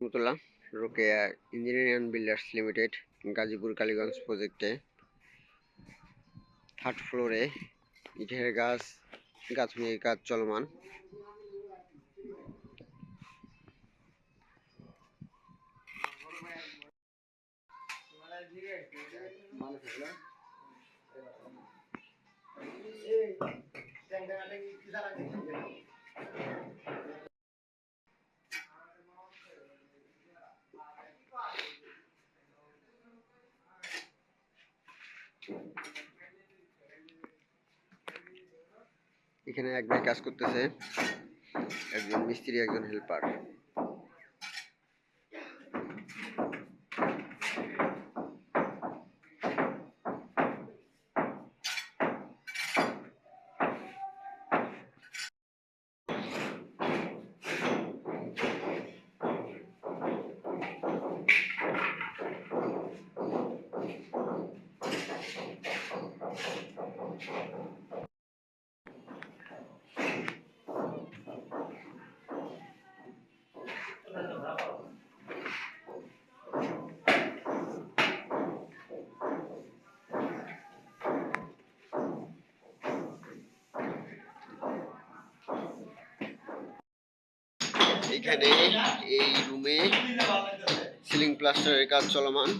Rahmatullah Rokeya engineering builders limited Gazipur Kaliganj প্রজেক্টে third ফ্লোরে ইটের গাছ গাঁথনির কাজ চলমান এখানে এক ভাই কাজ করতেছে একজন মিস্ত্রি একজন হেল্পার এখানে এই রুমে সিলিং প্লাস্টারের কাজ চলমান।